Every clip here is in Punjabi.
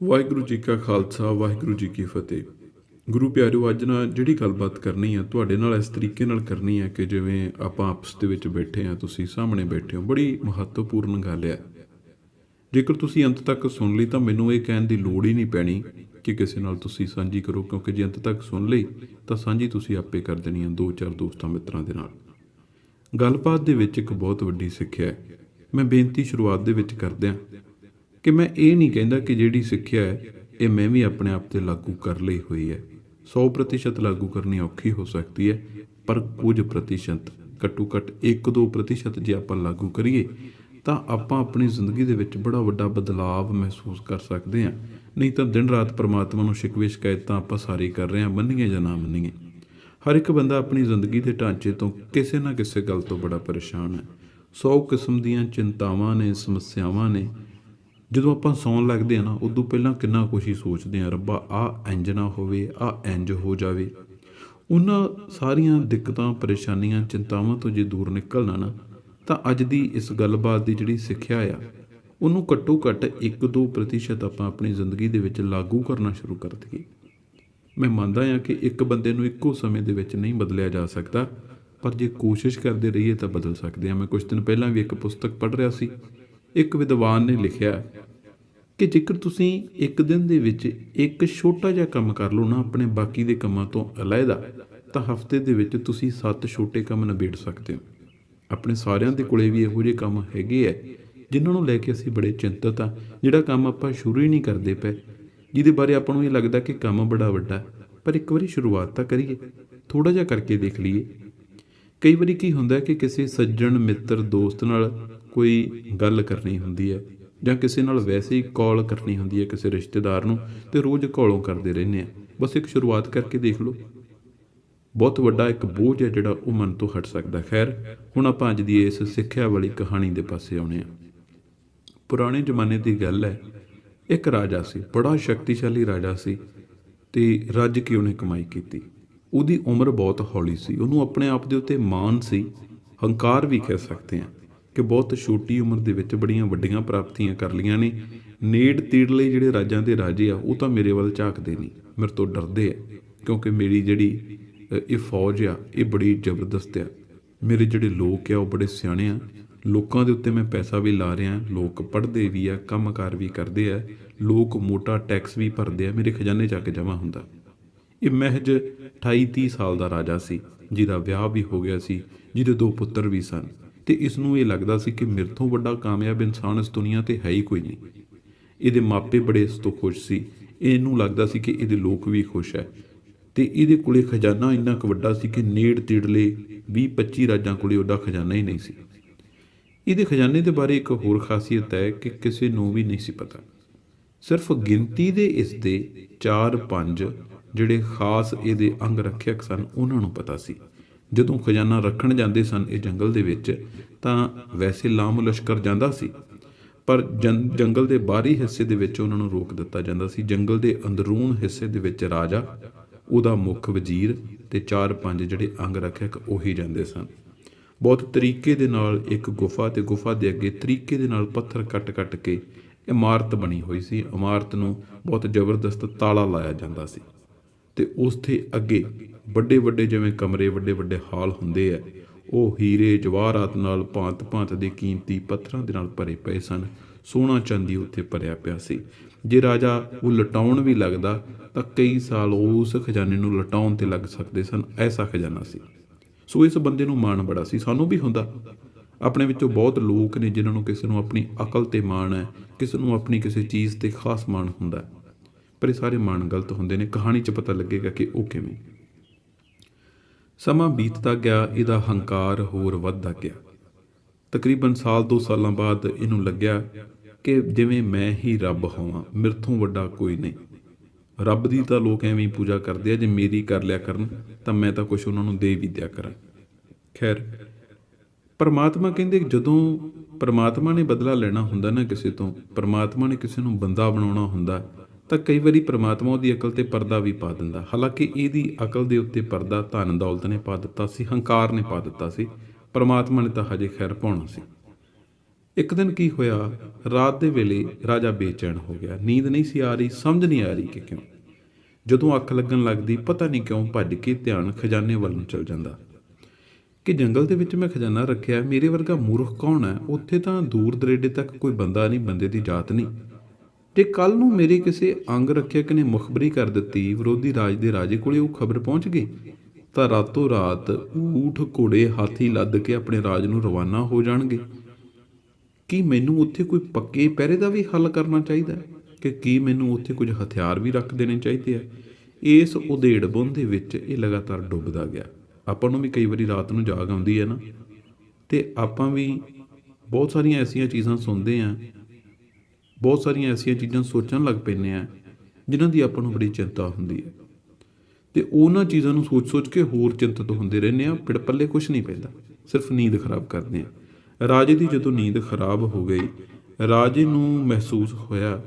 ਵਾਹਿਗੁਰੂ ਜੀ ਕਾ ਖਾਲਸਾ, ਵਾਹਿਗੁਰੂ ਜੀ ਕੀ ਫਤਿਹ। ਗੁਰੂ ਪਿਆਰਿਓ, ਅੱਜ ਨਾ ਜਿਹੜੀ ਗੱਲਬਾਤ ਕਰਨੀ ਆ, ਤੁਹਾਡੇ ਨਾਲ ਇਸ ਤਰੀਕੇ ਨਾਲ ਕਰਨੀ ਹੈ ਕਿ ਜਿਵੇਂ ਆਪਾਂ ਆਪਸ ਦੇ ਵਿੱਚ ਬੈਠੇ ਆ, ਤੁਸੀਂ ਸਾਹਮਣੇ ਬੈਠੇ ਹੋ, ਬੜੀ ਮਹੱਤਵਪੂਰਨ ਗੱਲ ਹੈ ਜੇਕਰ ਤੁਸੀਂ ਅੰਤ ਤੱਕ ਸੁਣ ਲਈ ਤਾਂ ਮੈਨੂੰ ਇਹ ਕਹਿਣ ਦੀ ਲੋੜ ਹੀ ਨਹੀਂ ਪੈਣੀ ਕਿ ਕਿਸੇ ਨਾਲ ਤੁਸੀਂ ਸਾਂਝੀ ਕਰੋ, ਕਿਉਂਕਿ ਜੇ ਅੰਤ ਤੱਕ ਸੁਣ ਲਈ ਤਾਂ ਸਾਂਝੀ ਤੁਸੀਂ ਆਪੇ ਕਰ ਦੇਣੀ ਆ, ਦੋ ਚਾਰ ਦੋਸਤਾਂ ਮਿੱਤਰਾਂ ਦੇ ਨਾਲ। ਗੱਲਬਾਤ ਦੇ ਵਿੱਚ ਇੱਕ ਬਹੁਤ ਵੱਡੀ ਸਿੱਖਿਆ ਹੈ। ਮੈਂ ਬੇਨਤੀ ਸ਼ੁਰੂਆਤ ਦੇ ਵਿੱਚ ਕਰਦਿਆਂ ਕਿ ਮੈਂ ਇਹ ਨਹੀਂ ਕਹਿੰਦਾ ਕਿ ਜਿਹੜੀ ਸਿੱਖਿਆ ਹੈ, ਇਹ ਮੈਂ ਵੀ ਆਪਣੇ ਆਪ ਤੇ ਲਾਗੂ ਕਰ ਲਈ ਹੋਈ ਹੈ। 100% ਲਾਗੂ ਕਰਨੀ ਔਖੀ ਹੋ ਸਕਦੀ ਹੈ, ਪਰ ਕੁਝ ਪ੍ਰਤੀਸ਼ਤ ਘੱਟੋ ਘੱਟ 1-2% ਜੇ ਆਪਾਂ ਲਾਗੂ ਕਰੀਏ, ਤਾਂ ਆਪਾਂ ਆਪਣੀ ਜ਼ਿੰਦਗੀ ਦੇ ਵਿੱਚ ਬੜਾ ਵੱਡਾ ਬਦਲਾਅ ਮਹਿਸੂਸ ਕਰ ਸਕਦੇ ਹਾਂ। ਨਹੀਂ ਤਾਂ ਦਿਨ ਰਾਤ ਪਰਮਾਤਮਾ ਨੂੰ ਸ਼ਿਕਵੇ ਸ਼ਿਕਾਇਤਾਂ ਆਪਾਂ ਸਾਰੇ ਕਰ ਰਹੇ ਹਾਂ, ਮੰਨੀਏ ਜਾਂ ਨਾ ਮੰਨੀਏ। ਹਰ ਇੱਕ ਬੰਦਾ ਆਪਣੀ ਜ਼ਿੰਦਗੀ ਦੇ ਢਾਂਚੇ ਤੋਂ ਕਿਸੇ ਨਾ ਕਿਸੇ ਗੱਲ ਤੋਂ ਬੜਾ ਪਰੇਸ਼ਾਨ ਹੈ। 100 ਕਿਸਮ ਦੀਆਂ ਚਿੰਤਾਵਾਂ ਨੇ, ਸਮੱਸਿਆਵਾਂ ਨੇ ਜਦੋਂ ਆਪਾਂ ਸੌਣ ਲੱਗਦੇ ਆ ਨਾ, ਉਦੋਂ ਪਹਿਲਾਂ ਕਿੰਨਾ ਕੁਛ ਹੀ ਸੋਚਦੇ ਆ, ਰੱਬਾ ਆ ਇੰਜ ਨਾ ਹੋਵੇ ਆ ਇੰਜ ਹੋ ਜਾਵੇ। ਉਹਨਾਂ ਸਾਰੀਆਂ ਦਿੱਕਤਾਂ, ਪਰੇਸ਼ਾਨੀਆਂ, ਚਿੰਤਾਵਾਂ ਤੋਂ ਜੇ ਦੂਰ ਨਿਕਲਣਾ ਨਾ, ਤਾਂ ਅੱਜ ਦੀ ਇਸ ਗੱਲਬਾਤ ਦੀ ਜਿਹੜੀ ਸਿੱਖਿਆ ਆ, ਉਹਨੂੰ ਘੱਟੋ ਘੱਟ 1-2% ਆਪਾਂ ਆਪਣੀ ਜ਼ਿੰਦਗੀ ਦੇ ਵਿੱਚ ਲਾਗੂ ਕਰਨਾ ਸ਼ੁਰੂ ਕਰ ਦਈਏ। ਮੈਂ ਮੰਨਦਾ ਹਾਂ ਕਿ ਇੱਕ ਬੰਦੇ ਨੂੰ ਇੱਕੋ ਸਮੇਂ ਦੇ ਵਿੱਚ ਨਹੀਂ ਬਦਲਿਆ ਜਾ ਸਕਦਾ, ਪਰ ਜੇ ਕੋਸ਼ਿਸ਼ ਕਰਦੇ ਰਹੀਏ ਤਾਂ ਬਦਲ ਸਕਦੇ ਹਾਂ ਮੈਂ ਕੁਝ ਦਿਨ ਪਹਿਲਾਂ ਵੀ ਇੱਕ ਪੁਸਤਕ ਪੜ੍ਹ ਰਿਹਾ ਸੀ, ਇੱਕ ਵਿਦਵਾਨ ਨੇ ਲਿਖਿਆ ਕਿ ਜੇਕਰ ਤੁਸੀਂ ਇੱਕ ਦਿਨ ਦੇ ਵਿੱਚ ਇੱਕ ਛੋਟਾ ਜਿਹਾ ਕੰਮ ਕਰ ਲਓ ਨਾ ਆਪਣੇ ਬਾਕੀ ਦੇ ਕੰਮਾਂ ਤੋਂ ਅਲੱਗਾ, ਤਾਂ ਹਫ਼ਤੇ ਦੇ ਵਿੱਚ ਤੁਸੀਂ ਸੱਤ ਛੋਟੇ ਕੰਮ ਨਿਬੇੜ ਸਕਦੇ ਹੋ। ਆਪਣੇ ਸਾਰਿਆਂ ਦੇ ਕੋਲੇ ਵੀ ਇਹੋ ਜਿਹੇ ਕੰਮ ਹੈਗੇ ਆ ਜਿਨ੍ਹਾਂ ਨੂੰ ਲੈ ਕੇ ਅਸੀਂ ਬੜੇ ਚਿੰਤਤ ਆ, ਜਿਹੜਾ ਕੰਮ ਆਪਾਂ ਸ਼ੁਰੂ ਹੀ ਨਹੀਂ ਕਰਦੇ ਪਏ। ਜਿਹਦੇ ਬਾਰੇ ਆਪਾਂ ਨੂੰ ਇਹ ਲੱਗਦਾ ਕਿ ਕੰਮ ਬੜਾ ਵੱਡਾ ਪਰ ਇੱਕ ਵਾਰੀ ਸ਼ੁਰੂਆਤ ਤਾਂ ਕਰੀਏ ਥੋੜਾ ਜਿਹਾ ਕਰਕੇ ਦੇਖ ਲਈਏ। ਕਈ ਵਾਰੀ ਕੀ ਹੁੰਦਾ ਕਿ ਕਿਸੇ ਸੱਜਣ, ਮਿੱਤਰ, ਦੋਸਤ ਨਾਲ ਕੋਈ ਗੱਲ ਕਰਨੀ ਹੁੰਦੀ ਹੈ ਜਾਂ ਕਿਸੇ ਨਾਲ ਵੈਸੇ ਹੀ ਕਾਲ ਕਰਨੀ ਹੁੰਦੀ ਹੈ ਕਿਸੇ ਰਿਸ਼ਤੇਦਾਰ ਨੂੰ, ਤੇ ਰੋਜ਼ ਕਾਲੋਂ ਕਰਦੇ ਰਹਿੰਦੇ ਆ। ਬਸ ਇੱਕ ਸ਼ੁਰੂਆਤ ਕਰਕੇ ਦੇਖ ਲਓ। ਬਹੁਤ ਵੱਡਾ ਇੱਕ ਬੋਝ ਹੈ ਜਿਹੜਾ ਉਹ ਮਨ ਤੋਂ ਹਟ ਸਕਦਾ। ਖੈਰ, ਹੁਣ ਆਪਾਂ ਅੱਜ ਦੀ ਇਸ ਸਿੱਖਿਆ ਵਾਲੀ ਕਹਾਣੀ ਦੇ ਪਾਸੇ ਆਉਣੇ ਆ ਪੁਰਾਣੇ ਜ਼ਮਾਨੇ ਦੀ ਗੱਲ ਹੈ, ਇੱਕ ਰਾਜਾ ਸੀ, ਬੜਾ ਸ਼ਕਤੀਸ਼ਾਲੀ ਰਾਜਾ ਸੀ, ਤੇ ਰੱਜ ਕੇ ਉਹਨੇ ਕਮਾਈ ਕੀਤੀ। ਉਹਦੀ ਉਮਰ ਬਹੁਤ ਹੌਲੀ ਸੀ, ਉਹਨੂੰ ਆਪਣੇ ਆਪ ਦੇ ਉੱਤੇ ਮਾਣ ਸੀ, ਹੰਕਾਰ ਵੀ ਕਹਿ ਸਕਦੇ ਹਾਂ। ਕਿ ਬਹੁਤ ਛੋਟੀ ਉਮਰ ਦੇ ਵਿੱਚ ਬੜੀਆਂ ਵੱਡੀਆਂ ਪ੍ਰਾਪਤੀਆਂ ਕਰ ਲਈਆਂ ਨੇ। ਨੇੜ ਤੀੜਲੇ ਜਿਹੜੇ ਰਾਜਾਂ ਦੇ ਰਾਜੇ ਆ, ਉਹ ਤਾਂ ਮੇਰੇ ਵੱਲ ਝਾਕਦੇ ਨਹੀਂ, ਮੇਰੇ ਤੋਂ ਡਰਦੇ ਆ। ਕਿਉਂਕਿ ਮੇਰੀ ਜਿਹੜੀ ਇਹ ਫੌਜ ਆ, ਇਹ ਬੜੀ ਜ਼ਬਰਦਸਤ ਆ। ਮੇਰੇ ਜਿਹੜੇ ਲੋਕ ਆ, ਉਹ ਬੜੇ ਸਿਆਣੇ ਆ। ਲੋਕਾਂ ਦੇ ਉੱਤੇ ਮੈਂ ਪੈਸਾ ਵੀ ਲਾ ਰਿਹਾ, ਲੋਕ ਪੜ੍ਹਦੇ ਵੀ ਆ, ਕੰਮਕਾਰ ਵੀ ਕਰਦੇ ਆ। ਲੋਕ ਮੋਟਾ ਟੈਕਸ ਵੀ ਭਰਦੇ ਆ, ਮੇਰੇ ਖਜ਼ਾਨੇ 'ਚ ਕੇ ਜਮ੍ਹਾਂ ਹੁੰਦਾ। ਇਹ ਮਹਿਜ 28 30 ਸਾਲ ਦਾ ਰਾਜਾ ਸੀ, ਜਿਹਦਾ ਵਿਆਹ ਵੀ ਹੋ ਗਿਆ ਸੀ, ਜਿਹਦੇ ਦੋ ਪੁੱਤਰ ਵੀ ਸਨ। ਤੇ ਇਸ ਨੂੰ ਇਹ ਲੱਗਦਾ ਸੀ ਕਿ ਮੇਰੇ ਤੋਂ ਵੱਡਾ ਕਾਮਯਾਬ ਇਨਸਾਨ ਇਸ ਦੁਨੀਆ ਤੇ ਹੈ ਹੀ ਕੋਈ ਨਹੀਂ। ਇਹਦੇ ਮਾਪੇ ਬੜੇ ਇਸ ਤੋਂ ਖੁਸ਼ ਸੀ। ਇਹਨੂੰ ਲੱਗਦਾ ਸੀ ਕਿ ਇਹਦੇ ਲੋਕ ਵੀ ਖੁਸ਼ ਹੈ। ਤੇ ਇਹਦੇ ਕੋਲੇ ਖਜ਼ਾਨਾ ਇੰਨਾ ਕੁ ਵੱਡਾ ਸੀ ਕਿ ਨੇੜ ਤੇੜਲੇ 20 25 ਰਾਜਾਂ ਕੋਲੇ ਉਹਦਾ ਖਜ਼ਾਨਾ ਹੀ ਨਹੀਂ ਸੀ। ਇਹਦੇ ਖਜ਼ਾਨੇ ਦੇ ਬਾਰੇ ਇੱਕ ਹੋਰ ਖਾਸੀਅਤ ਹੈ ਕਿ ਕਿਸੇ ਨੂੰ ਵੀ ਨਹੀਂ ਸੀ ਪਤਾ। ਸਿਰਫ ਗਿਣਤੀ ਦੇ ਇਸ ਦੇ 4-5 ਜਿਹੜੇ ਖਾਸ ਇਹਦੇ ਅੰਗ ਰੱਖਿਅਕ ਸਨ, ਉਹਨਾਂ ਨੂੰ ਪਤਾ ਸੀ। ਜਦੋਂ ਖਜ਼ਾਨਾ ਰੱਖਣ ਜਾਂਦੇ ਸਨ ਇਹ ਜੰਗਲ ਦੇ ਵਿੱਚ, ਤਾਂ ਵੈਸੇ ਲਾਮ ਲਸ਼ਕਰ ਜਾਂਦਾ ਸੀ, ਪਰ ਜੰ- ਜੰਗਲ ਦੇ ਬਾਹਰੀ ਹਿੱਸੇ ਦੇ ਵਿੱਚ ਉਹਨਾਂ ਨੂੰ ਰੋਕ ਦਿੱਤਾ ਜਾਂਦਾ ਸੀ। ਜੰਗਲ ਦੇ ਅੰਦਰੂਨ ਹਿੱਸੇ ਦੇ ਵਿੱਚ ਰਾਜਾ, ਉਹਦਾ ਮੁੱਖ ਵਜ਼ੀਰ ਤੇ 4-5 ਜਿਹੜੇ ਅੰਗ ਰੱਖਿਅਕ ਉਹੀ ਜਾਂਦੇ ਸਨ। ਬਹੁਤ ਤਰੀਕੇ ਦੇ ਨਾਲ ਇੱਕ ਗੁਫਾ ਤੇ ਗੁਫਾ ਦੇ ਅੱਗੇ ਤਰੀਕੇ ਦੇ ਨਾਲ ਪੱਥਰ ਕੱਟ-ਕੱਟ ਕੇ ਇਮਾਰਤ ਬਣੀ ਹੋਈ ਸੀ। ਇਮਾਰਤ ਨੂੰ ਬਹੁਤ ਜ਼ਬਰਦਸਤ ਤਾਲਾ ਲਾਇਆ ਜਾਂਦਾ ਸੀ। ਤੇ ਉਸ ਦੇ ਅੱਗੇ ਵੱਡੇ ਵੱਡੇ ਜਿਵੇਂ ਕਮਰੇ, ਵੱਡੇ ਵੱਡੇ ਹਾਲ ਹੁੰਦੇ ਆ, ਉਹ ਹੀਰੇ ਜਵਾਹਰਾਤ ਨਾਲ ਭਾਂਤ-ਭਾਂਤ ਦੇ ਕੀਮਤੀ ਪੱਥਰਾਂ ਦੇ ਨਾਲ ਭਰੇ ਪਏ ਸਨ। ਸੋਨਾ ਚਾਂਦੀ ਉੱਥੇ ਭਰਿਆ ਪਿਆ ਸੀ। ਜੇ ਰਾਜਾ ਉਹ ਲਟਾਉਣ ਵੀ ਲੱਗਦਾ, ਤਾਂ ਕਈ ਸਾਲ ਉਸ ਖਜ਼ਾਨੇ ਨੂੰ ਲਟਾਉਣ ਤੇ ਲੱਗ ਸਕਦੇ ਸਨ, ਐਸਾ ਖਜ਼ਾਨਾ ਸੀ। ਸੋ ਇਸ ਬੰਦੇ ਨੂੰ ਮਾਣ ਬੜਾ ਸੀ। ਸਾਨੂੰ ਵੀ ਹੁੰਦਾ। ਆਪਣੇ ਵਿੱਚੋਂ ਬਹੁਤ ਲੋਕ ਨੇ ਜਿਨ੍ਹਾਂ ਨੂੰ ਕਿਸੇ ਨੂੰ ਆਪਣੀ ਅਕਲ ਤੇ ਮਾਣ ਹੈ, ਕਿਸੇ ਨੂੰ ਆਪਣੀ ਕਿਸੇ ਚੀਜ਼ ਤੇ ਖਾਸ ਮਾਣ ਹੁੰਦਾ। ਹੈ। ਪਰ ਇਹ ਸਾਰੇ ਮਾਣ ਗਲਤ ਹੁੰਦੇ ਨੇ। ਕਹਾਣੀ 'ਚ ਪਤਾ ਲੱਗੇਗਾ ਕਿ ਉਹ ਕਿਵੇਂ। ਸਮਾਂ ਬੀਤਦਾ ਗਿਆ, ਇਹਦਾ ਹੰਕਾਰ ਹੋਰ ਵੱਧਦਾ ਗਿਆ। ਤਕਰੀਬਨ ਸਾਲ ਦੋ ਸਾਲਾਂ ਬਾਅਦ ਇਹਨੂੰ ਲੱਗਿਆ ਕਿ ਜਿਵੇਂ ਮੈਂ ਹੀ ਰੱਬ ਹੋਵਾਂ ਮਿਰਥੋਂ ਵੱਡਾ ਕੋਈ ਨਹੀਂ। ਰੱਬ ਦੀ ਤਾਂ ਲੋਕ ਐਵੇਂ ਹੀ ਪੂਜਾ ਕਰਦੇ ਆ, ਜੇ ਮੇਰੀ ਕਰ ਲਿਆ ਕਰਨ, ਤਾਂ ਮੈਂ ਤਾਂ ਕੁਝ ਉਹਨਾਂ ਨੂੰ ਦੇ ਵੀ ਦਿਆ ਕਰਾਂ। ਖੈਰ, ਪਰਮਾਤਮਾ ਕਹਿੰਦੇ ਜਦੋਂ ਪਰਮਾਤਮਾ ਨੇ ਬਦਲਾ ਲੈਣਾ ਹੁੰਦਾ ਨਾ ਕਿਸੇ ਤੋਂ, ਪਰਮਾਤਮਾ ਨੇ ਕਿਸੇ ਨੂੰ ਬੰਦਾ ਬਣਾਉਣਾ ਹੁੰਦਾ ਤਾਂ ਕਈ ਵਾਰੀ ਪਰਮਾਤਮਾ ਉਹਦੀ ਅਕਲ ਤੇ ਪਰਦਾ ਵੀ ਪਾ ਦਿੰਦਾ। ਹਾਲਾਂਕਿ ਇਹਦੀ ਅਕਲ ਦੇ ਉੱਤੇ ਪਰਦਾ ਧਨ ਦੌਲਤ ਨੇ ਪਾ ਦਿੱਤਾ ਸੀ, ਹੰਕਾਰ ਨੇ ਪਾ ਦਿੱਤਾ ਸੀ। ਪਰਮਾਤਮਾ ਨੇ ਤਾਂ ਹਜੇ ਖੈਰ ਪਾਉਣਾ ਸੀ। ਇੱਕ ਦਿਨ ਕੀ ਹੋਇਆ? ਰਾਤ ਦੇ ਵੇਲੇ ਰਾਜਾ ਬੇਚੈਨ ਹੋ ਗਿਆ। ਨੀਂਦ ਨਹੀਂ ਸੀ ਆ ਰਹੀ, ਸਮਝ ਨਹੀਂ ਆ ਰਹੀ ਕਿ ਕਿਉਂ। ਜਦੋਂ ਅੱਖ ਲੱਗਣ ਲੱਗਦੀ, ਪਤਾ ਨਹੀਂ ਕਿਉਂ ਭੱਜ ਕੇ ਧਿਆਨ ਖਜ਼ਾਨੇ ਵੱਲ ਨੂੰ ਚਲ ਜਾਂਦਾ। ਕਿ ਜੰਗਲ ਦੇ ਵਿੱਚ ਮੈਂ ਖਜ਼ਾਨਾ ਰੱਖਿਆ, ਮੇਰੇ ਵਰਗਾ ਮੂਰਖ ਕੌਣ ਹੈ? ਉੱਥੇ ਤਾਂ ਦੂਰ ਦਰੇਡੇ ਤੱਕ ਕੋਈ ਬੰਦਾ ਨਹੀਂ, ਬੰਦੇ ਦੀ ਜਾਤ ਨਹੀਂ। ਜੇ ਕੱਲ ਨੂੰ ਮੇਰੇ ਕਿਸੇ ਅੰਗ ਰੱਖਿਅਕ ਨੇ ਮੁਖਬਰੀ ਕਰ ਦਿੱਤੀ, ਵਿਰੋਧੀ ਰਾਜ ਦੇ ਰਾਜੇ ਕੋਲੇ ਉਹ ਖਬਰ ਪਹੁੰਚ ਗਈ। ਤਾਂ ਰਾਤੋਂ ਰਾਤ ਊਠ ਘੋੜੇ ਹਾਥੀ ਲੱਦ ਕੇ ਆਪਣੇ ਰਾਜ ਨੂੰ ਰਵਾਨਾ ਹੋ ਜਾਣਗੇ। ਕੀ ਮੈਨੂੰ ਉੱਥੇ ਕੋਈ ਪੱਕੇ ਪਹਿਰੇ ਦਾ ਵੀ ਹੱਲ ਕਰਨਾ ਚਾਹੀਦਾ ਹੈ? ਕਿ ਕੀ ਮੈਨੂੰ ਉੱਥੇ ਕੁਝ ਹਥਿਆਰ ਵੀ ਰੱਖ ਦੇਣੇ ਚਾਹੀਦੇ ਆ? ਇਸ ਉਧੇੜ ਬੁੰਦ ਦੇ ਵਿੱਚ ਇਹ ਲਗਾਤਾਰ ਡੁੱਬਦਾ ਗਿਆ। ਆਪਾਂ ਨੂੰ ਵੀ ਕਈ ਵਾਰੀ ਰਾਤ ਨੂੰ ਜਾਗ ਆਉਂਦੀ ਹੈ ਨਾ। ਤੇ ਆਪਾਂ ਵੀ ਬਹੁਤ ਸਾਰੀਆਂ ਐਸੀਆਂ ਚੀਜ਼ਾਂ ਸੁਣਦੇ ਆ ਬਹੁਤ ਸਾਰੀਆਂ ਐਸੀਆਂ ਚੀਜ਼ਾਂ ਸੋਚਣ ਲੱਗ ਪੈਂਦੇ ਆ, ਜਿਨ੍ਹਾਂ ਦੀ ਆਪਾਂ ਨੂੰ ਬੜੀ ਚਿੰਤਾ ਹੁੰਦੀ ਹੈ। ਤੇ ਉਹਨਾਂ ਚੀਜ਼ਾਂ ਨੂੰ ਸੋਚ-ਸੋਚ ਕੇ ਹੋਰ ਚਿੰਤਤ ਹੁੰਦੇ ਰਹਿੰਦੇ ਆ ਪਿੜ ਪੱਲੇ ਕੁਝ ਨਹੀਂ ਪੈਂਦਾ, ਸਿਰਫ ਨੀਂਦ ਖਰਾਬ ਕਰਦੇ ਆ। ਰਾਜੇ ਦੀ ਜਦੋਂ ਨੀਂਦ ਖਰਾਬ ਹੋ ਗਈ, ਰਾਜੇ ਨੂੰ ਮਹਿਸੂਸ ਹੋਇਆ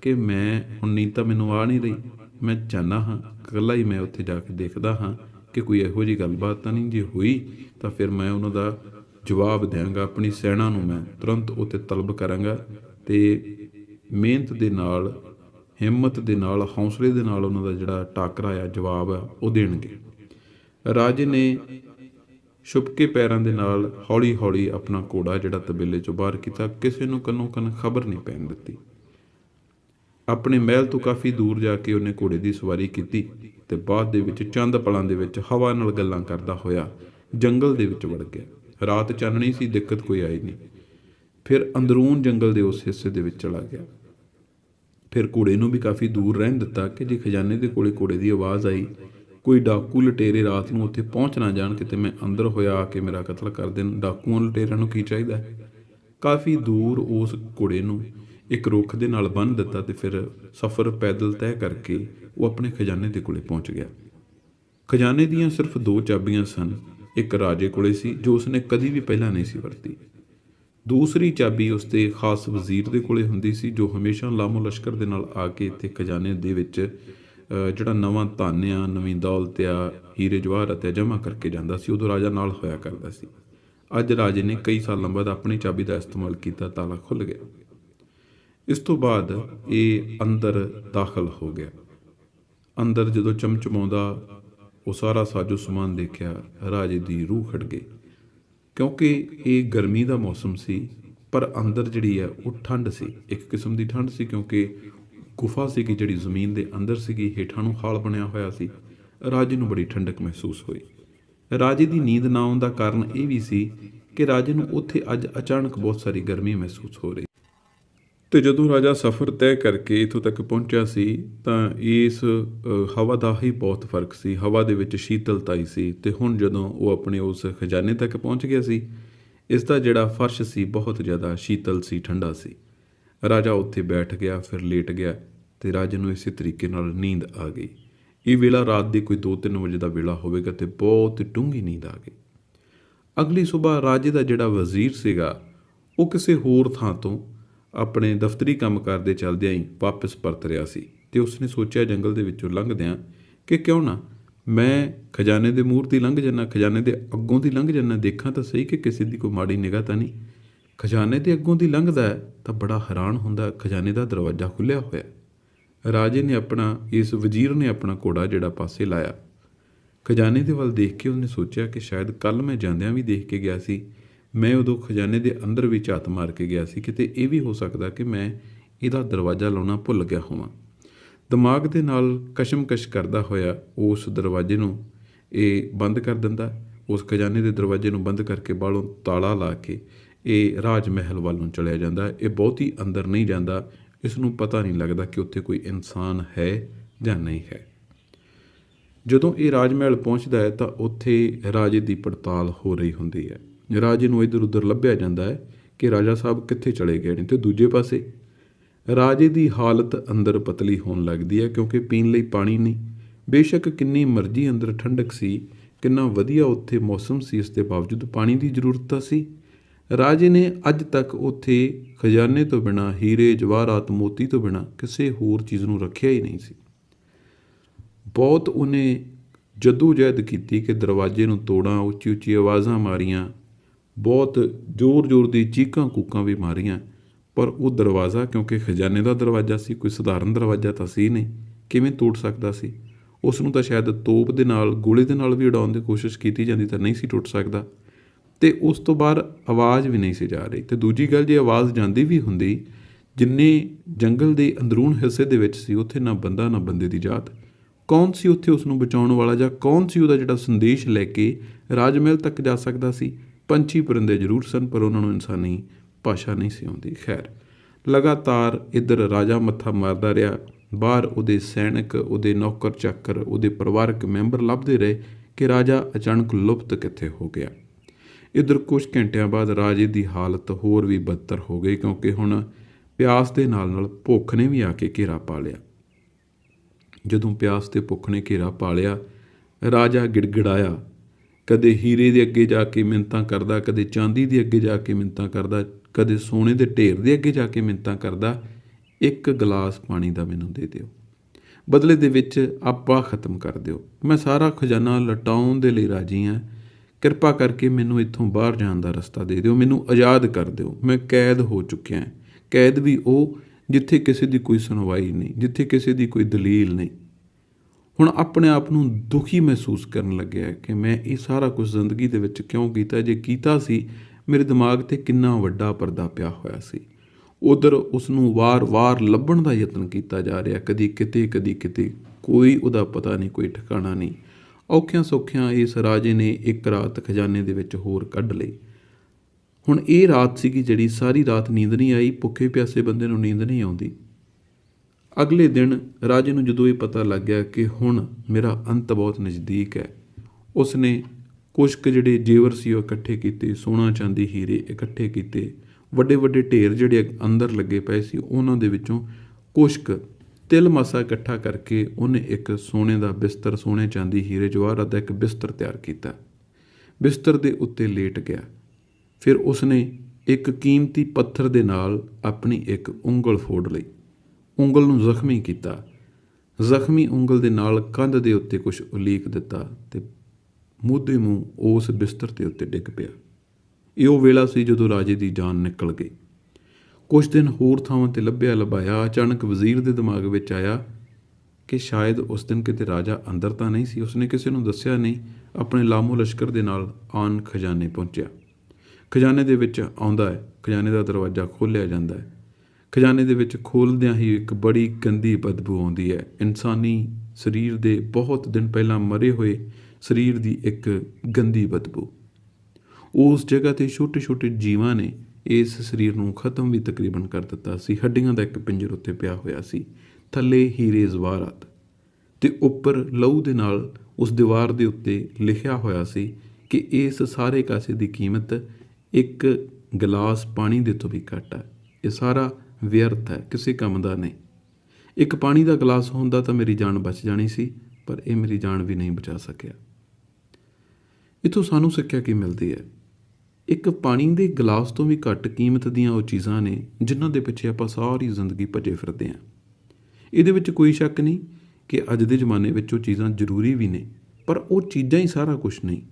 ਕਿ ਮੈਂ, ਹੁਣ ਨੀਂਦ ਤਾਂ ਮੈਨੂੰ ਆ ਨਹੀਂ ਰਹੀ, ਮੈਂ ਚਾਹਨਾ ਹਾਂ, ਇਕੱਲਾ ਹੀ ਮੈਂ ਉੱਥੇ ਜਾ ਕੇ ਦੇਖਦਾ ਹਾਂ ਕਿ ਕੋਈ ਇਹੋ ਜਿਹੀ ਗੱਲਬਾਤ ਤਾਂ ਨਹੀਂ, ਜੇ ਹੋਈ ਤਾਂ ਫਿਰ ਮੈਂ ਉਹਨਾਂ ਦਾ ਜਵਾਬ ਦਿਆਂਗਾ, ਆਪਣੀ ਸੈਨਾ ਨੂੰ ਮੈਂ ਤੁਰੰਤ ਉੱਤੇ ਤਲਬ ਕਰਾਂਗਾ ਤੇ ਮਿਹਨਤ ਦੇ ਨਾਲ, ਹਿੰਮਤ ਦੇ ਨਾਲ, ਹੌਸਲੇ ਦੇ ਨਾਲ ਉਹਨਾਂ ਦਾ ਜਿਹੜਾ ਟਾਕਰਾ ਆ, ਜਵਾਬ ਆ, ਉਹ ਦੇਣਗੇ। ਰਾਜੇ ਨੇ ਛੁਪਕੇ ਪੈਰਾਂ ਦੇ ਨਾਲ ਹੌਲੀ-ਹੌਲੀ ਆਪਣਾ ਘੋੜਾ ਜਿਹੜਾ ਤਬੇਲੇ ਚੋਂ ਬਾਹਰ ਕੀਤਾ, ਕਿਸੇ ਨੂੰ ਕੰਨੋਂ ਕੰਨ ਖਬਰ ਨਹੀਂ ਪੈਣ ਦਿੱਤੀ। ਆਪਣੇ ਮਹਿਲ ਤੋਂ ਕਾਫੀ ਦੂਰ ਜਾ ਕੇ ਉਹਨੇ ਘੋੜੇ ਦੀ ਸਵਾਰੀ ਕੀਤੀ ਤੇ ਬਾਅਦ ਦੇ ਵਿੱਚ ਚੰਦ ਪਲਾਂ ਦੇ ਵਿੱਚ ਹਵਾ ਨਾਲ ਗੱਲਾਂ ਕਰਦਾ ਹੋਇਆ ਜੰਗਲ ਦੇ ਵਿੱਚ ਵੜ ਗਿਆ। ਰਾਤ ਚਾਨਣੀ ਸੀ, ਦਿੱਕਤ ਕੋਈ ਆਈ ਨਹੀਂ। ਫਿਰ ਅੰਦਰੂਨ ਜੰਗਲ ਦੇ ਉਸ ਹਿੱਸੇ ਦੇ ਵਿੱਚ ਚਲਾ ਗਿਆ। ਫਿਰ ਘੋੜੇ ਨੂੰ ਵੀ ਕਾਫੀ ਦੂਰ ਰਹਿਣ ਦਿੱਤਾ ਕਿ ਜੇ ਖਜ਼ਾਨੇ ਦੇ ਕੋਲੇ ਘੋੜੇ ਦੀ ਆਵਾਜ਼ ਆਈ, ਕੋਈ ਡਾਕੂ ਲਟੇਰੇ ਰਾਤ ਨੂੰ ਉੱਥੇ ਪਹੁੰਚ ਨਾ ਜਾਣ ਕਿਤੇ ਮੈਂ ਅੰਦਰ ਹੋਇਆ ਆ ਕੇ ਮੇਰਾ ਕਤਲ ਕਰ ਦੇਣ, ਡਾਕੂਆਂ ਲਟੇਰਿਆਂ ਨੂੰ ਕੀ ਚਾਹੀਦਾ? ਹੈ ਕਾਫੀ ਦੂਰ ਉਸ ਘੋੜੇ ਨੂੰ ਇੱਕ ਰੁੱਖ ਦੇ ਨਾਲ ਬੰਨ੍ਹ ਦਿੱਤਾ ਤੇ ਫਿਰ ਸਫ਼ਰ ਪੈਦਲ ਤੈਅ ਕਰਕੇ ਉਹ ਆਪਣੇ ਖਜ਼ਾਨੇ ਦੇ ਕੋਲੇ ਪਹੁੰਚ ਗਿਆ। ਖਜ਼ਾਨੇ ਦੀਆਂ ਸਿਰਫ ਦੋ ਚਾਬੀਆਂ ਸਨ, ਇੱਕ ਰਾਜੇ ਕੋਲੇ ਸੀ ਜੋ ਉਸਨੇ ਕਦੀ ਵੀ ਪਹਿਲਾਂ ਨਹੀਂ ਸੀ ਵਰਤੀ। ਦੂਸਰੀ ਚਾਬੀ ਉਸਦੇ ਖਾਸ ਵਜ਼ੀਰ ਦੇ ਕੋਲੇ ਹੁੰਦੀ ਸੀ, ਜੋ ਹਮੇਸ਼ਾ ਲਾਮੋ ਲਸ਼ਕਰ ਦੇ ਨਾਲ ਆ ਕੇ ਇੱਥੇ ਖਜ਼ਾਨੇ ਦੇ ਵਿੱਚ ਜਿਹੜਾ ਨਵਾਂ ਧਨ ਆ ਨਵੀਂ ਦੌਲਤ ਆ ਹੀਰੇ ਜਵਾਹਰਾਤ ਅਤੇ ਜਮ੍ਹਾਂ ਕਰਕੇ ਜਾਂਦਾ ਸੀ, ਉਦੋਂ ਰਾਜਾ ਨਾਲ ਹੋਇਆ ਕਰਦਾ ਸੀ। ਅੱਜ ਰਾਜੇ ਨੇ ਕਈ ਸਾਲਾਂ ਬਾਅਦ ਆਪਣੀ ਚਾਬੀ ਦਾ ਇਸਤੇਮਾਲ ਕੀਤਾ, ਤਾਲਾ ਖੁੱਲ ਗਿਆ। ਇਸ ਤੋਂ ਬਾਅਦ ਇਹ ਅੰਦਰ ਦਾਖਲ ਹੋ ਗਿਆ। ਅੰਦਰ ਜਦੋਂ ਚਮਚਮਾਉਂਦਾ, ਉਹ ਸਾਰਾ ਸਾਜੋ ਸਮਾਨ ਦੇਖਿਆ, ਰਾਜੇ ਦੀ ਰੂਹ ਖੜ ਗਈ। ਕਿਉਂਕਿ ਇਹ ਗਰਮੀ ਦਾ ਮੌਸਮ ਸੀ, ਪਰ ਅੰਦਰ ਜਿਹੜੀ ਹੈ ਉਹ ਠੰਡ ਸੀ। ਇੱਕ ਕਿਸਮ ਦੀ ਠੰਡ ਸੀ ਕਿਉਂਕਿ ਗੁਫਾ ਸੀ ਕਿ ਜਿਹੜੀ ਜ਼ਮੀਨ ਦੇ ਅੰਦਰ ਸੀਗੀ, ਹੇਠਾਂ ਨੂੰ ਹਾਲ ਬਣਿਆ ਹੋਇਆ ਸੀ। ਰਾਜੇ ਨੂੰ ਬੜੀ ਠੰਡਕ ਮਹਿਸੂਸ ਹੋਈ। ਰਾਜੇ ਦੀ ਨੀਂਦ ਨਾ ਆਉਣ ਦਾ ਕਾਰਨ ਇਹ ਵੀ ਸੀ ਕਿ ਰਾਜੇ ਨੂੰ ਉੱਥੇ ਅੱਜ ਅਚਾਨਕ ਬਹੁਤ ਸਾਰੀ ਗਰਮੀ ਮਹਿਸੂਸ ਹੋ ਰਹੀ ਤੇ ਜਦੋਂ ਰਾਜਾ ਸਫ਼ਰ ਤੈਅ ਕਰਕੇ ਇੱਥੋਂ ਤੱਕ ਪਹੁੰਚਿਆ ਸੀ, ਤਾਂ ਇਸ ਹਵਾ ਦਾ ਹੀ ਬਹੁਤ ਫ਼ਰਕ ਸੀ। ਹਵਾ ਦੇ ਵਿੱਚ ਸ਼ੀਤਲਤਾ ਹੀ ਸੀ ਤੇ ਹੁਣ ਜਦੋਂ ਉਹ ਆਪਣੇ ਉਸ ਖਜ਼ਾਨੇ ਤੱਕ ਪਹੁੰਚ ਗਿਆ ਸੀ, ਇਸ ਦਾ ਜਿਹੜਾ ਫਰਸ਼ ਸੀ ਬਹੁਤ ਜ਼ਿਆਦਾ ਸ਼ੀਤਲ ਸੀ, ਠੰਡਾ ਸੀ। ਰਾਜਾ ਉੱਥੇ ਬੈਠ ਗਿਆ, ਫਿਰ ਲੇਟ ਗਿਆ ਤੇ ਰਾਜੇ ਨੂੰ ਇਸੇ ਤਰੀਕੇ ਨਾਲ ਨੀਂਦ ਆ ਗਈ। ਇਹ ਵੇਲਾ ਰਾਤ ਦੇ ਕੋਈ 2-3 ਵਜੇ ਦਾ ਵੇਲਾ ਹੋਵੇਗਾ ਤੇ ਬਹੁਤ ਡੂੰਘੀ ਨੀਂਦ ਆ ਗਈ। ਅਗਲੀ ਸਵੇਰ ਰਾਜੇ ਦਾ ਜਿਹੜਾ ਵਜ਼ੀਰ ਸੀਗਾ, ਉਹ ਕਿਸੇ ਹੋਰ ਥਾਂ ਤੋਂ ਆਪਣੇ ਦਫ਼ਤਰੀ ਕੰਮ ਕਰਦੇ ਚੱਲਦਿਆਂ ਹੀ ਵਾਪਸ ਪਰਤ ਰਿਹਾ ਸੀ ਤੇ ਉਸਨੇ ਸੋਚਿਆ ਜੰਗਲ ਦੇ ਵਿੱਚੋਂ ਲੰਘਦਿਆਂ ਕਿ ਕਿਉਂ ਨਾ ਮੈਂ ਖਜ਼ਾਨੇ ਦੇ ਮੂਹਰ ਦੀ ਲੰਘ ਜੰਨਾ ਖਜ਼ਾਨੇ ਦੇ ਅੱਗੋਂ ਦੀ ਲੰਘ ਜੰਨਾ ਦੇਖਾਂ ਤਾਂ ਸਹੀ ਕਿ ਕਿਸੇ ਦੀ ਕੋਈ ਮਾੜੀ ਨਿਗਾਹ ਤਾਂ ਨਹੀਂ। ਖਜ਼ਾਨੇ ਦੇ ਅੱਗੋਂ ਦੀ ਲੰਘਦਾ ਤਾਂ ਬੜਾ ਹੈਰਾਨ ਹੁੰਦਾ ਖਜ਼ਾਨੇ ਦਾ ਦਰਵਾਜ਼ਾ ਖੁੱਲਿਆ ਹੋਇਆ ਰਾਜੇ ਨੇ ਆਪਣਾ, ਇਸ ਵਜ਼ੀਰ ਨੇ ਆਪਣਾ ਘੋੜਾ ਜਿਹੜਾ ਪਾਸੇ ਲਾਇਆ। ਖਜ਼ਾਨੇ ਦੇ ਵੱਲ ਦੇਖ ਕੇ ਉਹਨੇ ਸੋਚਿਆ ਕਿ ਸ਼ਾਇਦ ਕੱਲ ਮੈਂ ਜਾਂਦਿਆਂ ਵੀ ਦੇਖ ਕੇ ਗਿਆ ਸੀ ਮੈਂ ਉਦੋਂ ਖਜ਼ਾਨੇ ਦੇ ਅੰਦਰ ਵੀ ਝਾਤ ਮਾਰ ਕੇ ਗਿਆ ਸੀ, ਕਿਤੇ ਇਹ ਵੀ ਹੋ ਸਕਦਾ ਕਿ ਮੈਂ ਇਹਦਾ ਦਰਵਾਜ਼ਾ ਲਾਉਣਾ ਭੁੱਲ ਗਿਆ ਹੋਵਾਂ। ਦਿਮਾਗ ਦੇ ਨਾਲ ਕਸ਼ਮਕਸ਼ ਕਰਦਾ ਹੋਇਆ ਉਸ ਦਰਵਾਜ਼ੇ ਨੂੰ ਇਹ ਬੰਦ ਕਰ ਦਿੰਦਾ, ਉਸ ਖਜ਼ਾਨੇ ਦੇ ਦਰਵਾਜ਼ੇ ਨੂੰ ਬੰਦ ਕਰਕੇ ਬਾਹਰੋਂ ਤਾਲਾ ਲਾ ਕੇ ਇਹ ਰਾਜ ਮਹਿਲ ਵੱਲ ਨੂੰ ਚਲਿਆ ਜਾਂਦਾ। ਇਹ ਬਹੁਤੀ ਅੰਦਰ ਨਹੀਂ ਜਾਂਦਾ, ਇਸ ਨੂੰ ਪਤਾ ਨਹੀਂ ਲੱਗਦਾ ਕਿ ਉੱਥੇ ਕੋਈ ਇਨਸਾਨ ਹੈ ਜਾਂ ਨਹੀਂ ਹੈ। ਜਦੋਂ ਇਹ ਰਾਜ ਮਹਿਲ ਪਹੁੰਚਦਾ ਹੈ ਤਾਂ ਉੱਥੇ ਰਾਜੇ ਦੀ ਪੜਤਾਲ ਹੋ ਰਹੀ ਹੁੰਦੀ ਹੈ। ਰਾਜੇ ਨੂੰ ਇੱਧਰ ਉੱਧਰ ਲੱਭਿਆ ਜਾਂਦਾ ਹੈ ਕਿ ਰਾਜਾ ਸਾਹਿਬ ਕਿੱਥੇ ਚਲੇ ਗਏ ਨੇ ਤੇ ਦੂਜੇ ਪਾਸੇ ਰਾਜੇ ਦੀ ਹਾਲਤ ਅੰਦਰ ਪਤਲੀ ਹੋਣ ਲੱਗਦੀ ਹੈ ਕਿਉਂਕਿ ਪੀਣ ਲਈ ਪਾਣੀ ਨਹੀਂ। ਬੇਸ਼ੱਕ ਕਿੰਨੀ ਮਰਜ਼ੀ ਅੰਦਰ ਠੰਡਕ ਸੀ, ਕਿੰਨਾ ਵਧੀਆ ਉੱਥੇ ਮੌਸਮ ਸੀ, ਇਸ ਦੇ ਬਾਵਜੂਦ ਪਾਣੀ ਦੀ ਜ਼ਰੂਰਤ ਤਾਂ ਸੀ। ਰਾਜੇ ਨੇ ਅੱਜ ਤੱਕ ਉੱਥੇ ਖਜ਼ਾਨੇ ਤੋਂ ਬਿਨਾ, ਹੀਰੇ, ਜਵਾਹਰਾਤ, ਮੋਤੀ ਤੋਂ ਬਿਨਾ ਕਿਸੇ ਹੋਰ ਚੀਜ਼ ਨੂੰ ਰੱਖਿਆ ਹੀ ਨਹੀਂ ਸੀ। ਬਹੁਤ ਉਹਨੇ ਜਦੋਜਹਿਦ ਕੀਤੀ ਕਿ ਦਰਵਾਜ਼ੇ ਨੂੰ ਤੋੜਾਂ ਉੱਚੀ ਉੱਚੀ ਆਵਾਜ਼ਾਂ ਮਾਰੀਆਂ ਬਹੁਤ ਜ਼ੋਰ-ਜ਼ੋਰ ਦੀ ਚੀਕਾਂ ਕੂਕਾਂ ਵੀ ਮਾਰੀਆਂ। ਪਰ ਉਹ ਦਰਵਾਜ਼ਾ, ਕਿਉਂਕਿ ਖਜ਼ਾਨੇ ਦਾ ਦਰਵਾਜ਼ਾ ਸੀ, ਕੋਈ ਸਧਾਰਨ ਦਰਵਾਜ਼ਾ ਤਾਂ ਸੀ ਨਹੀਂ, ਕਿਵੇਂ ਤੋੜ ਸਕਦਾ ਸੀ? ਉਸ ਨੂੰ ਤਾਂ ਸ਼ਾਇਦ ਤੋਪ ਦੇ ਨਾਲ, ਗੋਲੇ ਦੇ ਨਾਲ ਵੀ ਉਡਾਉਣ ਦੀ ਕੋਸ਼ਿਸ਼ ਕੀਤੀ ਜਾਂਦੀ ਤਾਂ ਨਹੀਂ ਸੀ ਟੁੱਟ ਸਕਦਾ। ਤੇ ਉਸ ਤੋਂ ਬਾਅਦ ਆਵਾਜ਼ ਵੀ ਨਹੀਂ ਸੀ ਜਾ ਰਹੀ। ਤੇ ਦੂਜੀ ਗੱਲ, ਜੇ ਆਵਾਜ਼ ਜਾਂਦੀ ਵੀ ਹੁੰਦੀ, ਜਿੰਨੇ ਜੰਗਲ ਦੇ ਅੰਦਰੂਨ ਹਿੱਸੇ ਦੇ ਵਿੱਚ ਸੀ, ਉੱਥੇ ਨਾ ਬੰਦਾ, ਨਾ ਬੰਦੇ ਦੀ ਜਾਤ। ਕੌਣ ਸੀ ਉੱਥੇ ਉਸ ਨੂੰ ਬਚਾਉਣ ਵਾਲਾ ਜਾਂ ਕੌਣ ਸੀ ਉਹਦਾ ਜਿਹੜਾ ਸੰਦੇਸ਼ ਲੈ ਕੇ ਰਾਜ ਮਹਿਲ ਤੱਕ ਜਾ ਸਕਦਾ ਸੀ? ਪੰਛੀ ਪਰਿੰਦੇ ਜ਼ਰੂਰ ਸਨ, ਪਰ ਉਹਨਾਂ ਨੂੰ ਇਨਸਾਨੀ ਭਾਸ਼ਾ ਨਹੀਂ ਸੀ ਆਉਂਦੀ। ਖੈਰ, ਲਗਾਤਾਰ ਇੱਧਰ ਰਾਜਾ ਮੱਥਾ ਮਾਰਦਾ ਰਿਹਾ। ਬਾਹਰ ਉਹਦੇ ਸੈਨਿਕ, ਉਹਦੇ ਨੌਕਰ ਚਾਕਰ, ਉਹਦੇ ਪਰਿਵਾਰਕ ਮੈਂਬਰ ਲੱਭਦੇ ਰਹੇ ਕਿ ਰਾਜਾ ਅਚਾਨਕ ਲੁਪਤ ਕਿੱਥੇ ਹੋ ਗਿਆ। ਇੱਧਰ ਕੁਝ ਘੰਟਿਆਂ ਬਾਅਦ ਰਾਜੇ ਦੀ ਹਾਲਤ ਹੋਰ ਵੀ ਬਦਤਰ ਹੋ ਗਈ, ਕਿਉਂਕਿ ਹੁਣ ਪਿਆਸ ਦੇ ਨਾਲ ਨਾਲ ਭੁੱਖ ਨੇ ਵੀ ਆ ਕੇ ਘੇਰਾ ਪਾ ਲਿਆ। ਜਦੋਂ ਪਿਆਸ ਤੇ ਭੁੱਖ ਨੇ ਘੇਰਾ ਪਾ ਲਿਆ, ਰਾਜਾ ਗਿੜਗਿੜਾਇਆ। ਕਦੇ ਹੀਰੇ ਦੇ ਅੱਗੇ ਜਾ ਕੇ ਮਿੰਤਾਂ ਕਰਦਾ, ਕਦੇ ਚਾਂਦੀ ਦੇ ਅੱਗੇ ਜਾ ਕੇ ਮਿੰਤਾਂ ਕਰਦਾ, ਕਦੇ ਸੋਨੇ ਦੇ ਢੇਰ ਦੇ ਅੱਗੇ ਜਾ ਕੇ ਮਿੰਤਾਂ ਕਰਦਾ, ਇੱਕ ਗਲਾਸ ਪਾਣੀ ਦਾ ਮੈਨੂੰ ਦੇ ਦਿਓ। ਬਦਲੇ ਦੇ ਵਿੱਚ ਆਪਾ ਖਤਮ ਕਰ ਦਿਓ। ਮੈਂ ਸਾਰਾ ਖਜ਼ਾਨਾ ਲਟਾਉਣ ਦੇ ਲਈ ਰਾਜੀ ਹਾਂ। ਕਿਰਪਾ ਕਰਕੇ ਮੈਨੂੰ ਇੱਥੋਂ ਬਾਹਰ ਜਾਣ ਦਾ ਰਸਤਾ ਦੇ ਦਿਓ। ਮੈਨੂੰ ਆਜ਼ਾਦ ਕਰ ਦਿਓ। ਮੈਂ ਕੈਦ ਹੋ ਚੁੱਕਿਆ ਹਾਂ। ਕੈਦ ਵੀ ਉਹ ਜਿੱਥੇ ਕਿਸੇ ਦੀ ਕੋਈ ਸੁਣਵਾਈ ਨਹੀਂ, ਜਿੱਥੇ ਕਿਸੇ ਦੀ ਕੋਈ ਦਲੀਲ ਨਹੀਂ। ਹੁਣ ਆਪਣੇ ਆਪ ਨੂੰ ਦੁਖੀ ਮਹਿਸੂਸ ਕਰਨ ਲੱਗਿਆ ਕਿ ਮੈਂ ਇਹ ਸਾਰਾ ਕੁਝ ਜ਼ਿੰਦਗੀ ਦੇ ਵਿੱਚ ਕਿਉਂ ਕੀਤਾ? ਜੇ ਕੀਤਾ ਸੀ, ਮੇਰੇ ਦਿਮਾਗ ਤੇ ਕਿੰਨਾ ਵੱਡਾ ਪਰਦਾ ਪਿਆ ਹੋਇਆ ਸੀ। ਉਧਰ ਉਸ ਨੂੰ ਵਾਰ-ਵਾਰ ਲੱਭਣ ਦਾ ਯਤਨ ਕੀਤਾ ਜਾ ਰਿਹਾ, ਕਦੀ ਕਿਤੇ ਕਦੀ ਕਿਤੇ। ਕੋਈ ਉਹਦਾ ਪਤਾ ਨਹੀਂ, ਕੋਈ ਠਿਕਾਣਾ ਨਹੀਂ। ਔਖਿਆਂ ਸੌਖਿਆਂ ਇਸ ਰਾਜੇ ਨੇ ਇੱਕ ਰਾਤ ਖਜ਼ਾਨੇ ਦੇ ਵਿੱਚ ਹੋਰ ਕੱਢ ਲਈ। ਹੁਣ ਇਹ ਰਾਤ ਸੀਗੀ ਜਿਹੜੀ ਸਾਰੀ ਰਾਤ ਨੀਂਦ ਨਹੀਂ ਆਈ, ਭੁੱਖੇ ਪਿਆਸੇ ਬੰਦੇ ਨੂੰ ਨੀਂਦ ਨਹੀਂ ਆਉਂਦੀ। ਅਗਲੇ ਦਿਨ ਰਾਜੇ ਨੂੰ ਜਦੋਂ ਇਹ ਪਤਾ ਲੱਗ ਗਿਆ ਕਿ ਹੁਣ ਮੇਰਾ ਅੰਤ ਬਹੁਤ ਨਜ਼ਦੀਕ ਹੈ, ਉਸਨੇ ਕੁਝ ਕੁ ਜਿਹੜੇ ਜੇਵਰ ਸੀ ਉਹ ਇਕੱਠੇ ਕੀਤੇ, ਸੋਨਾ ਚਾਂਦੀ, ਹੀਰੇ ਇਕੱਠੇ ਕੀਤੇ। ਵੱਡੇ ਵੱਡੇ ਢੇਰ ਜਿਹੜੇ ਅੰਦਰ ਲੱਗੇ ਪਏ ਸੀ, ਉਹਨਾਂ ਦੇ ਵਿੱਚੋਂ ਕੁਝ ਕੁ ਤਿਲ ਮਾਸਾ ਇਕੱਠਾ ਕਰਕੇ ਉਹਨੇ ਇੱਕ ਸੋਨੇ ਦਾ ਬਿਸਤਰ, ਸੋਨੇ ਚਾਂਦੀ, ਹੀਰੇ ਜਵਾਹਰਾਤ ਦਾ ਇੱਕ ਬਿਸਤਰ ਤਿਆਰ ਕੀਤਾ। ਬਿਸਤਰ ਦੇ ਉੱਤੇ ਲੇਟ ਗਿਆ। ਫਿਰ ਉਸਨੇ ਇੱਕ ਕੀਮਤੀ ਪੱਥਰ ਦੇ ਨਾਲ ਆਪਣੀ ਇੱਕ ਉਂਗਲ ਫੋੜ ਲਈ। ਉਂਗਲ ਨੂੰ ਜ਼ਖਮੀ ਕੀਤਾ। ਜ਼ਖਮੀ ਉਂਗਲ ਦੇ ਨਾਲ ਕੰਧ ਦੇ ਉੱਤੇ ਕੁਝ ਉਲੀਕ ਦਿੱਤਾ ਤੇ ਮੂਧੇ ਮੂੰਹ ਉਸ ਬਿਸਤਰ ਦੇ ਉੱਤੇ ਡਿੱਗ ਪਿਆ। ਇਹ ਉਹ ਵੇਲਾ ਸੀ ਜਦੋਂ ਰਾਜੇ ਦੀ ਜਾਨ ਨਿਕਲ ਗਈ। ਕੁਝ ਦਿਨ ਹੋਰ ਥਾਵਾਂ ਤੇ ਲੱਭਿਆ ਲਭਾਇਆ, ਅਚਾਨਕ ਵਜ਼ੀਰ ਦੇ ਦਿਮਾਗ ਵਿੱਚ ਆਇਆ ਕਿ ਸ਼ਾਇਦ ਉਸ ਦਿਨ ਕਿਤੇ ਰਾਜਾ ਅੰਦਰ ਤਾਂ ਨਹੀਂ ਸੀ। ਉਸਨੇ ਕਿਸੇ ਨੂੰ ਦੱਸਿਆ ਨਹੀਂ, ਆਪਣੇ ਲਾਮੋ ਲਸ਼ਕਰ ਦੇ ਨਾਲ ਆਨ ਖਜ਼ਾਨੇ ਪਹੁੰਚਿਆ। ਖਜ਼ਾਨੇ ਦੇ ਵਿੱਚ ਆਉਂਦਾ ਹੈ, ਖਜ਼ਾਨੇ ਦਾ ਦਰਵਾਜ਼ਾ ਖੋਲ੍ਹਿਆ ਜਾਂਦਾ ਹੈ। ਖਜ਼ਾਨੇ ਦੇ ਵਿੱਚ ਖੋਲ੍ਹਦਿਆਂ ਹੀ ਇੱਕ ਬੜੀ ਗੰਦੀ ਬਦਬੂ ਆਉਂਦੀ ਹੈ। ਇਨਸਾਨੀ ਸਰੀਰ ਦੇ ਬਹੁਤ ਦਿਨ ਪਹਿਲਾਂ ਮਰੇ ਹੋਏ ਸਰੀਰ ਦੀ ਇੱਕ ਗੰਦੀ ਬਦਬੂ। ਉਸ ਜਗ੍ਹਾ ਤੇ ਛੋਟੇ ਛੋਟੇ ਜੀਵਾਂ ਨੇ ਇਸ ਸਰੀਰ ਨੂੰ ਖਤਮ ਵੀ ਤਕਰੀਬਨ ਕਰ ਦਿੱਤਾ ਸੀ। ਹੱਡੀਆਂ ਦਾ ਇੱਕ ਪਿੰਜਰ ਉੱਤੇ ਪਿਆ ਹੋਇਆ ਸੀ। ਥੱਲੇ ਹੀਰੇ ਜ਼ਵਾਰਤ ਤੇ ਉੱਪਰ ਲਹੂ ਦੇ ਨਾਲ ਉਸ ਦੀਵਾਰ ਦੇ ਉੱਤੇ ਲਿਖਿਆ ਹੋਇਆ ਸੀ ਕਿ ਇਸ ਸਾਰੇ ਕਾਸੇ ਦੀ ਕੀਮਤ ਇੱਕ ਗਲਾਸ ਪਾਣੀ ਦੇ ਤੋਂ ਵੀ ਘੱਟ ਹੈ। ਇਹ ਸਾਰਾ ਵਿਅਰਥ ਹੈ, ਕਿਸੇ ਕੰਮ ਦਾ ਨਹੀਂ। ਇੱਕ ਪਾਣੀ ਦਾ ਗਲਾਸ ਹੁੰਦਾ ਤਾਂ ਮੇਰੀ ਜਾਨ ਬਚ ਜਾਣੀ ਸੀ, ਪਰ ਇਹ ਮੇਰੀ ਜਾਨ ਵੀ ਨਹੀਂ ਬਚਾ ਸਕਿਆ। ਇਥੋਂ ਸਾਨੂੰ ਸਿੱਖਿਆ ਕੀ ਮਿਲਦੀ ਹੈ? ਇੱਕ ਪਾਣੀ ਦੇ ਗਲਾਸ ਤੋਂ ਵੀ ਘੱਟ ਕੀਮਤ ਦੀਆਂ ਉਹ ਚੀਜ਼ਾਂ ਨੇ ਜਿਨ੍ਹਾਂ ਦੇ ਪਿੱਛੇ ਆਪਾਂ ਸਾਰੀ ਜ਼ਿੰਦਗੀ ਭੱਜੇ ਫਿਰਦੇ ਹਾਂ। ਇਹਦੇ ਵਿੱਚ ਕੋਈ ਸ਼ੱਕ ਨਹੀਂ ਕਿ ਅੱਜ ਦੇ ਜ਼ਮਾਨੇ ਵਿੱਚ ਉਹ ਚੀਜ਼ਾਂ ਜ਼ਰੂਰੀ ਵੀ ਨੇ, ਪਰ ਉਹ ਚੀਜ਼ਾਂ ਹੀ ਸਾਰਾ ਕੁਝ ਨਹੀਂ।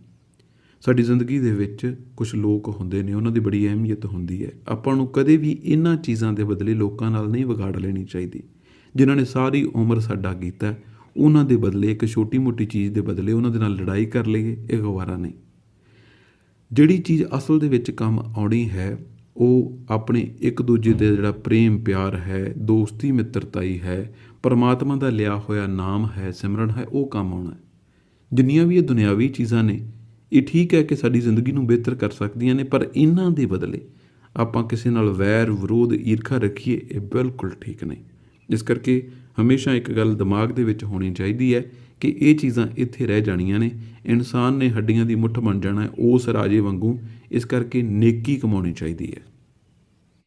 ਸਾਡੀ ਜ਼ਿੰਦਗੀ ਦੇ ਵਿੱਚ ਕੁਝ ਲੋਕ ਹੁੰਦੇ ਨੇ, ਉਹਨਾਂ ਦੀ ਬੜੀ ਅਹਿਮੀਅਤ ਹੁੰਦੀ ਹੈ। ਆਪਾਂ ਨੂੰ ਕਦੇ ਵੀ ਇਹਨਾਂ ਚੀਜ਼ਾਂ ਦੇ ਬਦਲੇ ਲੋਕਾਂ ਨਾਲ ਨਹੀਂ ਵਿਗਾੜ ਲੈਣੀ ਚਾਹੀਦੀ। ਜਿਨ੍ਹਾਂ ਨੇ ਸਾਰੀ ਉਮਰ ਸਾਡਾ ਕੀਤਾ ਉਹਨਾਂ ਦੇ ਬਦਲੇ ਇੱਕ ਛੋਟੀ-ਮੋਟੀ ਚੀਜ਼ ਦੇ ਬਦਲੇ ਉਹਨਾਂ ਦੇ ਨਾਲ ਲੜਾਈ ਕਰ ਲਈਏ, ਇਹ ਗਵਾਰਾ ਨਹੀਂ। ਜਿਹੜੀ ਚੀਜ਼ ਅਸਲ ਦੇ ਵਿੱਚ ਕੰਮ ਆਉਣੀ ਹੈ, ਉਹ ਆਪਣੇ ਇੱਕ ਦੂਜੇ ਦੇ ਜਿਹੜਾ ਪ੍ਰੇਮ, ਪਿਆਰ ਹੈ, ਦੋਸਤੀ, ਮਿੱਤਰਤਾਈ ਹੈ, ਪਰਮਾਤਮਾ ਦਾ ਲਿਆ ਹੋਇਆ ਨਾਮ ਹੈ, ਸਿਮਰਨ ਹੈ, ਉਹ ਕੰਮ ਆਉਣਾ ਜਿੰਨੀਆਂ ਵੀ ਇਹ ਦੁਨਿਆਵੀ ਚੀਜ਼ਾਂ ਨੇ ਇਹ ਠੀਕ ਹੈ ਕਿ ਸਾਡੀ ਜ਼ਿੰਦਗੀ ਨੂੰ ਬਿਹਤਰ ਕਰ ਸਕਦੀਆਂ ਨੇ, ਪਰ ਇਹਨਾਂ ਦੇ ਬਦਲੇ ਆਪਾਂ ਕਿਸੇ ਨਾਲ ਵੈਰ, ਵਿਰੋਧ, ਈਰਖਾ ਰੱਖੀਏ, ਇਹ ਬਿਲਕੁਲ ਠੀਕ ਨਹੀਂ। ਇਸ ਕਰਕੇ ਹਮੇਸ਼ਾ ਇੱਕ ਗੱਲ ਦਿਮਾਗ ਦੇ ਵਿੱਚ ਹੋਣੀ ਚਾਹੀਦੀ ਹੈ ਕਿ ਇਹ ਚੀਜ਼ਾਂ ਇੱਥੇ ਰਹਿ ਜਾਣੀਆਂ ਨੇ। ਇਨਸਾਨ ਨੇ ਹੱਡੀਆਂ ਦੀ ਮੁੱਠ ਬਣ ਜਾਣਾ ਹੈ, ਉਸ ਰਾਜੇ ਵਾਂਗੂ। ਇਸ ਕਰਕੇ ਨੇਕੀ ਕਮਾਉਣੀ ਚਾਹੀਦੀ ਹੈ।